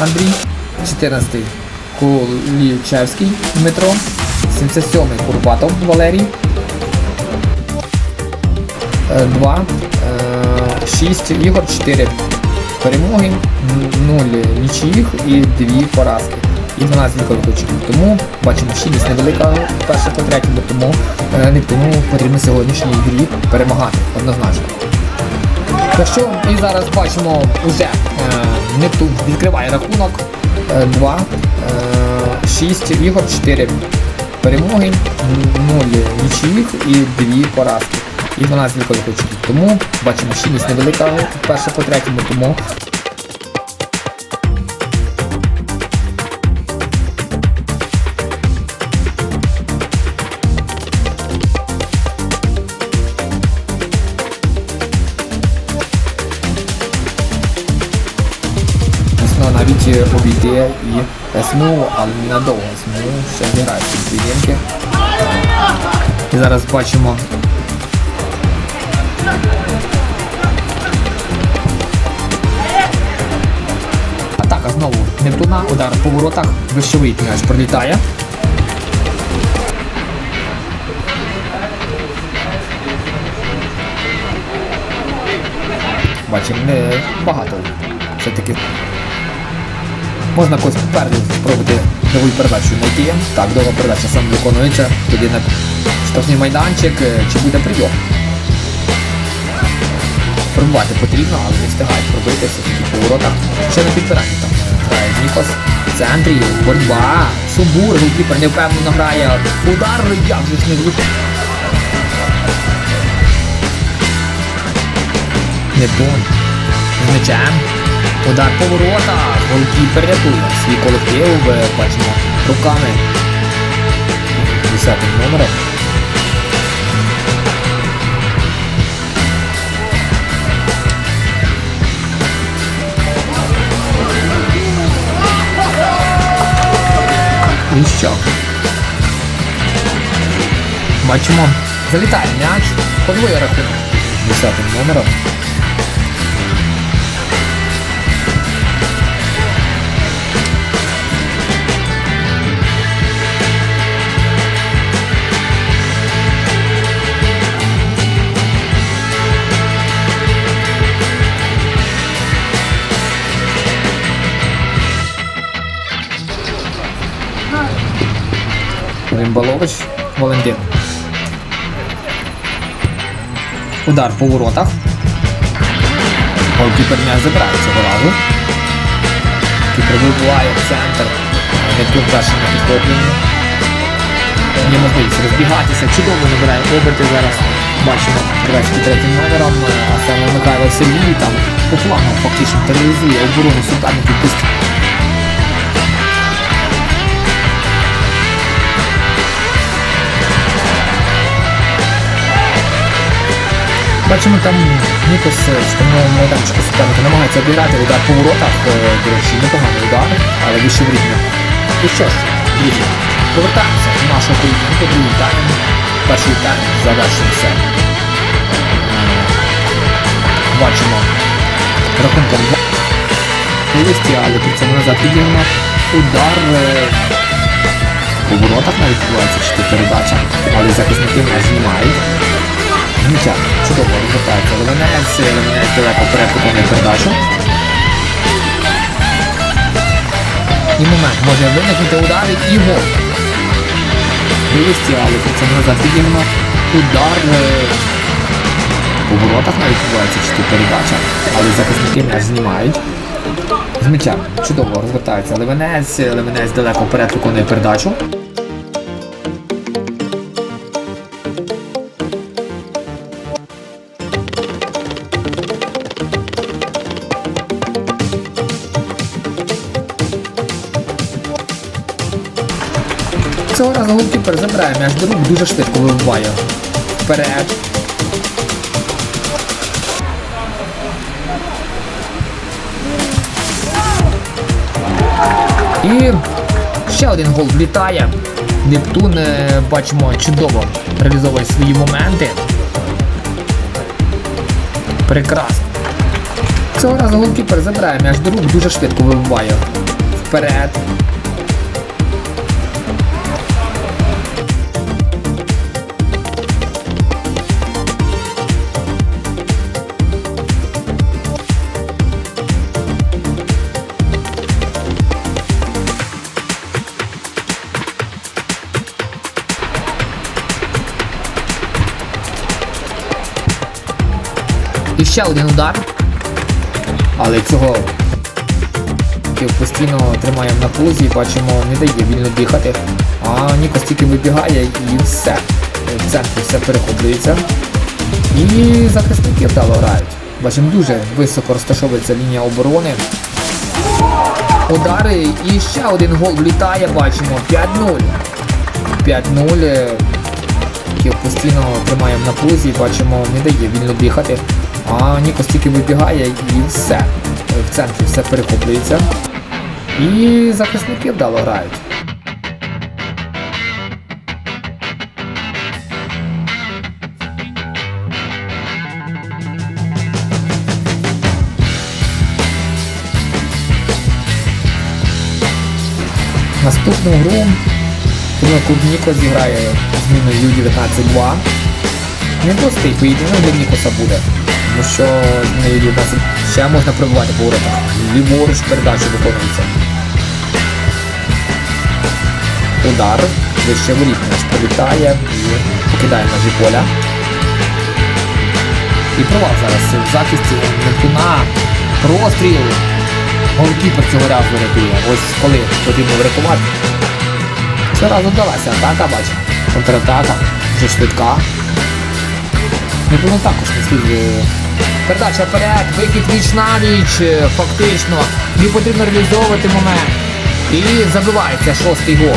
Андрій, 14-й Кулічевський Дмитро, 77-й Курбатов Валерій, 2, 6 ігор, 4 перемоги, 0 нічиїх і 2 поразки. І 12 вікових очків. Тому бачимо, щільність невелика перша по третьому, тому е, Нептуну потрібно сьогоднішній грі перемагати однозначно. Так що і зараз бачимо уже е, Нептун відкриває рахунок 2, 6 ігор, 4 перемоги, 0 нічиїх і 2 поразки. І 12 вікових очків. Тому бачимо щільність невелика перша по третьому, тому е, обійти і СМУ, але ненадовго СМУ ще зіграє ці поєдинки. І зараз бачимо. Атака знову Нептуна, удар по воротах, вищовий м'яч пролітає. Бачимо, не багато все-таки Можна когось попереду спробувати нову передачу знайти. Так, довга передача саме виконується. Туди на штрафний майданчик, е, чи буде прийом. Пробувати потрібно, але не встигають пробити все-таки по воротах. Ще на підбиранні там е, грає Нікос. В центрі, боротьба, Субур, голкіпер невпевнено грає. Удар, як же ж не влучив. Нептун. З м'ячем. Удар по воротах. Голкіпер рятує свій колектив. Бачимо руками. 10 номером. І що? Бачимо. Залітає м'яч. Подвоє рахунок. 10 номером. Римбалович Валентин. Удар по воротах. Голкіпер не забирає цього разу. Кіпер вибиває в центр. Нептун перший на підхопленні. Є можливість розбігатися. Чудово набирає оберти зараз. Бачимо 23 номером, а саме Михайло Сергій там по флангу фактично тероризує оборону суперників після Бачимо там Нікос з штурмового майданчика суперника намагається обіграти удар по воротах. Е, До речі, непоганий удар, але вище в рівня. І що ж, друзі, повертаємося до нашого поєдинку, другий тайм. Перший тайм завершився. Е, Бачимо рахунком 2 листі, але при цьому назад підігнано. Удар е, по воротах навіть відбувається чи передача, але захисники нас знімають. Міча чудово розвертається Левенець, Левенець далеко вперед виконує передачу. І момент може виникнути удар і гол. Вивісті, але цьому назад підігнано. Удар е, по воротах навіть відбувається чи тут передача, але захисники м'яч знімають. З м'яча чудово розвертається Левенець, Левенець далеко вперед виконує передачу. Разу голкіпер забирає м'яч до рук, дуже швидко вибиває. Вперед. І ще один гол влітає. Нептун, е, бачимо, чудово реалізовує свої моменти. Прекрасно. Цього разу голкіпер забирає м'яч до рук, дуже швидко вибиває. вперед. Ще один удар. Але цього постійно тримаємо на пузі, бачимо, не дає вільно дихати. А Нікос тільки вибігає і все. В центрі все перехоплюється. І захисники вдало грають. Бачимо, дуже високо розташовується лінія оборони. Удари і ще один гол влітає, бачимо. 5-0. 5-0. Ків постійно тримаємо на пузі, бачимо, не дає вільно дихати. А Нікос тільки вибігає і все. В центрі все перехоплюється. І захисники вдало грають. Наступну гру клуб Ніко зіграє зміною Ю-19-2. Непростий поєдинок для Нікоса буде, тому що зміною Ю-19 ще можна пробувати по воротах. Ліворуч передачу виконується. Удар, вище воріт наш пролітає і покидає межі поля. І провал зараз в захисті Нептуна. Простріл. Голкіпер цього разу рятує. Ось коли потрібно врятувати. Цього разу вдалася атака, бачимо. Контратака, вже швидка. Нептуну також не слід. е, Передача вперед, вихід віч на віч, е, фактично. Їй потрібно реалізовувати момент. І забивається шостий гол.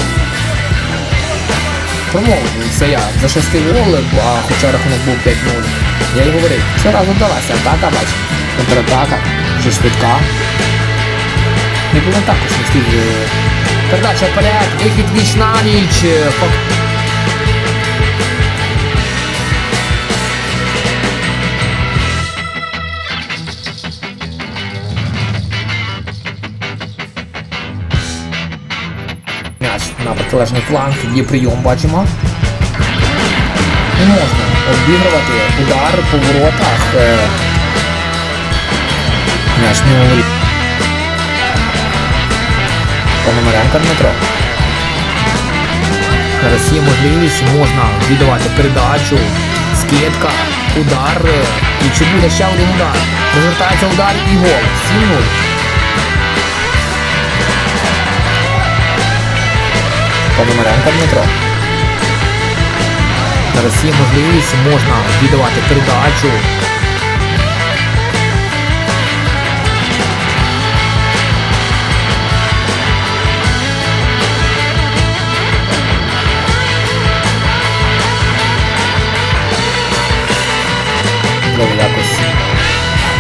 Промовився я за шести гол, а хоча рахунок був 5-0. Я й говорив, цього разу вдалася атака, бач. Контратака, вже швидка. Не було також не слід. Передача вперед, вихід віч на ніч. М'яч на протилежний фланг, є прийом, бачимо. Не можна обігрувати удар по воротах. е, М'яч не говорить. Пономаренко Дмитро. Зараз є можливість, можна віддавати передачу, скидка, удар. І чи буде ще один удар? Розвертається удар і гол. 7-0. Пономаренко Дмитро. Зараз є можливість, можна віддавати передачу.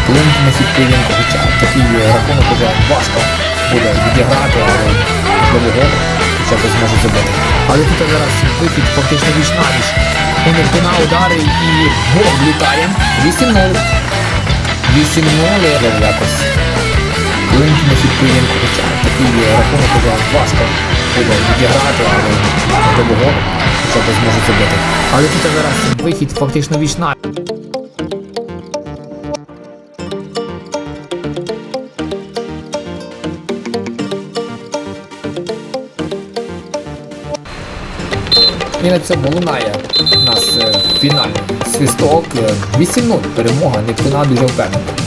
Плинт на підприємку, хоча такий рахунок вже важко буде відіграти, але можливо хоча б зможе забити. Але тут зараз вихід фактично віч на віч. У Нептуна удари і гол влітає. 8-0. 8-0, можливо, якось плинт на підприємку, хоча такий рахунок вже важко буде відіграти, але можливо хоча б зможе забити. Але тут зараз вихід фактично віч на І на цьому лунає у нас е, фінальний свисток. Е, 8-0 перемога Нептуна дуже впевнена.